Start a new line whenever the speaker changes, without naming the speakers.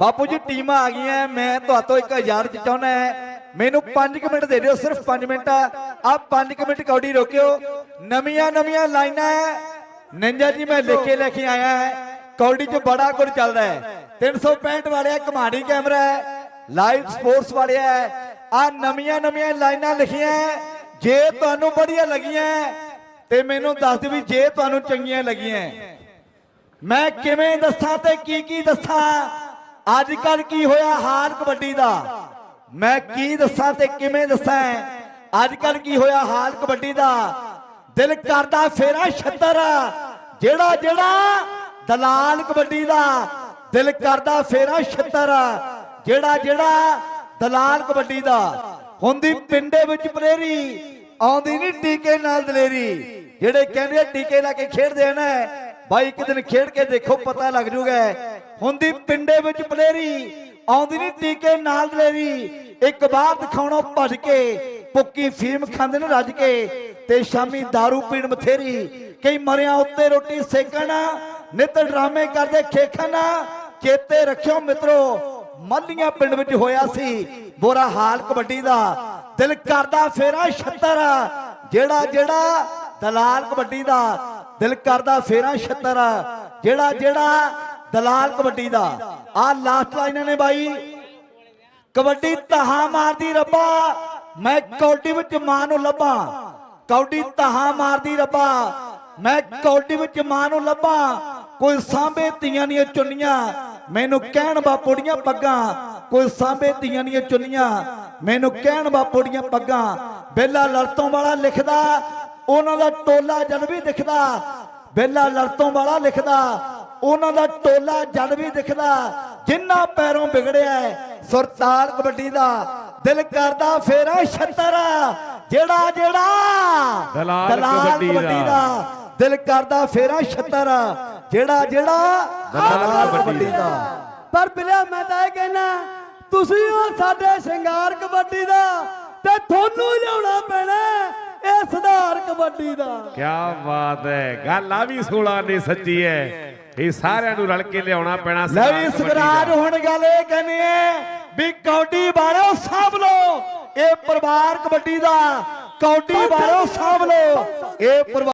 ਬਾਪੂ ਜੀ, ਟੀਮਾਂ ਆ ਗਈਆਂ, ਮੈਂ ਤੁਹਾਤੋਂ 1000 ਚ ਚਾਹੁੰਦਾ ਮੈਨੂੰ 5 ਮਿੰਟ ਦੇ ਦਿਓ, ਸਿਰਫ 5 ਮਿੰਟ। ਆ 5 ਮਿੰਟ ਕੌਡੀ ਰੋਕਿਓ। ਨਵੀਆਂ ਨਵੀਆਂ ਲਾਈਨਾਂ ਹੈ ਨਿੰਜਾ ਜੀ, ਮੈਂ ਲਿਖ ਕੇ ਲੈ ਕੇ ਆਇਆ ਹੈ ਕੌਡੀ 'ਚ ਬੜਾ ਕੁਝ ਚੱਲਦਾ ਹੈ 365 ਵਾਲਿਆ ਕਮਾਣੀ ਕੈਮਰਾ ਹੈ ਲਾਈਵ ਸਪੋਰਟਸ ਵਾਲਿਆ ਹੈ ਆ ਨਵੀਆਂ ਨਵੀਆਂ ਲਾਈਨਾਂ ਲਿਖੀਆਂ ਜੇ ਤੁਹਾਨੂੰ ਵਧੀਆ ਲੱਗੀਆਂ ਤੇ ਮੈਨੂੰ ਦੱਸ ਦਿਓ ਵੀ ਜੇ ਤੁਹਾਨੂੰ ਚੰਗੀਆਂ ਲੱਗੀਆਂ ਮੈਂ ਕਿਵੇਂ ਦੱਸਾਂ ਤੇ ਕੀ ਕੀ ਦੱਸਾਂ? ਅੱਜ ਕੱਲ ਕੀ ਹੋਇਆ ਹਾਲ ਕਬੱਡੀ ਦਾ? ਮੈਂ ਕੀ ਦੱਸਾਂ ਤੇ ਕਿਵੇਂ ਦੱਸਾਂ? ਅੱਜ ਕੱਲ ਕੀ ਹੋਇਆ ਹਾਲ ਕਬੱਡੀ ਦਾ? ਦਿਲ ਕਰਦਾ ਫੇਰਾ 76 ਜਿਹੜਾ ਜਿਹੜਾ? ਦਲਾਲ ਕਬੱਡੀ ਦਾ। ਦਿਲ ਕਰਦਾ ਫੇਰਾ 76 ਜਿਹੜਾ ਜਿਹੜਾ? ਦਲਾਲ ਕਬੱਡੀ ਦਾ। ਹੁੰਦੀ ਪਿੰਡੇ ਵਿੱਚ ਪਲੇਰੀ, ਆਉਂਦੀ ਨਹੀਂ ਟੀਕੇ ਨਾਲ ਦਲੇਰੀ। ਜਿਹੜੇ ਕਹਿੰਦੇ ਟੀਕੇ ਲਾ ਕੇ ਖੇਡਦੇ ਆ ਨਾ, ਬਾਈ ਇੱਕ ਦਿਨ ਖੇਡ ਕੇ ਦੇਖੋ, ਪਤਾ ਲੱਗ ਜੂਗਾ। ਹੁੰਦੀ ਪਿੰਡੇ ਵਿੱਚ ਪਲੇਰੀ, ਆਉਂਦੀ ਨਹੀਂ ਟੀਕੇ ਨਾਲ ਦਲੇਰੀ। ਇੱਕ ਵਾਰ ਦਿਖਾਉਣੋਂ ਭੱਜ ਕੇ, ਪੁੱਕੀ ਫੀਮ ਖਾਂਦੇ ਨੇ ਰੱਜ ਕੇ, ਤੇ ਸ਼ਾਮੀ दारू ਪੀਣ ਬਥੇਰੀ। ਕਈ ਮਰਿਆਂ ਉੱਤੇ ਰੋਟੀ ਸੇਕਣ, ਨਿਤ ਡਰਾਮੇ ਕਰਦੇ ਖੇਖਣ। ਚੇਤੇ ਰੱਖਿਓ ਮਿੱਤਰੋ, ਮੱਲੀਆਂ ਪਿੰਡ ਵਿੱਚ ਹੋਇਆ ਸੀ, ਬੁਰਾ ਹਾਲ ਕਬੱਡੀ ਦਾ। ਦਿਲ ਕਰਦਾ ਫੇਰਾ 76 ਜਿਹੜਾ ਜਿਹੜਾ ਦਲਾਲ ਕਬੱਡੀ ਦਾ। ਦਿਲ ਕਰਦਾ ਫੇਰਾ 76 ਜਿਹੜਾ ਜਿਹੜਾ ਦਲਾਲ ਕਬੱਡੀ ਦਾ। ਆ ਲਾਸਟ ਲਾਈਨਾਂ ਨੇ ਬਾਈ। ਕਬੱਡੀ ਤਹਾ ਮਾਰਦੀ ਰੱਬਾ। ਮੈਂ ਕੌਡੀ ਵਿੱਚ ਮਾਂ ਨੂੰ ਲੱਭਾਂ। ਕੌਡੀ ਤਹਾ ਮਾਰਦੀ ਰੱਬਾ। ਮੈਂ ਕੌਡੀ ਵਿੱਚ ਮਾਂ ਨੂੰ ਲੱਭਾਂ। ਕੋਈ ਸਾਂਭੇ ਧੀਆਂ ਦੀਆਂ ਚੁੰਨੀਆਂ। ਮੈਨੂੰ ਕਹਿਣ ਬਾਪੋੜੀਆਂ ਪੱਗਾਂ। ਕੋਈ ਸਾਂਭੇ ਧੀਆਂ ਦੀਆਂ ਚੁੰਨੀਆਂ। ਮੈਨੂੰ ਕਹਿਣ ਬਾਪੋੜੀਆਂ ਪੱਗਾਂ। ਬੇਲਾ ਲੜਤੋਂ ਵਾਲਾ ਲਿਖਦਾ। ਉਹਨਾਂ ਦਾ ਟੋਲਾ ਜਦ ਵੀ ਦਿਖਦਾ। ਬੇਲਾ ਲੜਤੋਂ ਵਾਲਾ ਲਿਖਦਾ। ਉਹਨਾਂ ਦਾ ਟੋਲਾ ਜਦ ਵੀ ਦਿਖਦਾ ਜਿੰਨਾ ਪੈਰੋਂ ਵਿਗੜਿਆ ਹੈ, ਸੁਰਤਾਲ ਕਬੱਡੀ ਦਾ ਦਿਲ ਕਰਦਾ ਫੇਰਾ 76 ਜਿਹੜਾ ਜਿਹੜਾ
ਦਲਾਲ ਕਬੱਡੀ ਦਾ।
ਦਿਲ ਕਰਦਾ ਫੇਰਾ 76 ਜਿਹੜਾ ਜਿਹੜਾ
ਦਲਾਲ ਕਬੱਡੀ
ਦਾ।
ਪਰ ਬਿਲਿਆ ਮੈਂ ਤਾਂ ਇਹ ਕਹਿਣਾ ਤੁਸੀਂ ਹੋ ਸਾਡੇ ਸ਼ਿੰਗਾਰ ਕਬੱਡੀ ਦਾ ਤੇ ਤੁਹਾਨੂੰ ਲਿਆਉਣਾ ਪੈਣਾ ਇਹ ਸੁਧਾਰ ਕਬੱਡੀ ਦਾ।
ਕੀ ਬਾਤ ਹੈ ਗੱਲ ਆ ਵੀ 16 ਨਹੀਂ ਸੱਚੀ ਹੈ। ਇਹ ਸਾਰਿਆਂ ਨੂੰ ਰਲ ਕੇ ਲਿਆਉਣਾ ਪੈਣਾ
ਲੈ ਵੀ ਸਗਰਾਜ ਹੁਣ ਗੱਲ ਇਹ ਕਹਿੰਦੇ ਆ ਵੀ ਕੌਡੀ ਵਾਲਿਓ ਸਾਂਭ ਲਓ। ਇਹ ਪਰਿਵਾਰ ਕਬੱਡੀ ਦਾ ਕੌਡੀ ਵਾਲਿਓ ਸਾਂਭ ਲਓ। ਇਹ ਪਰਿਵਾਰ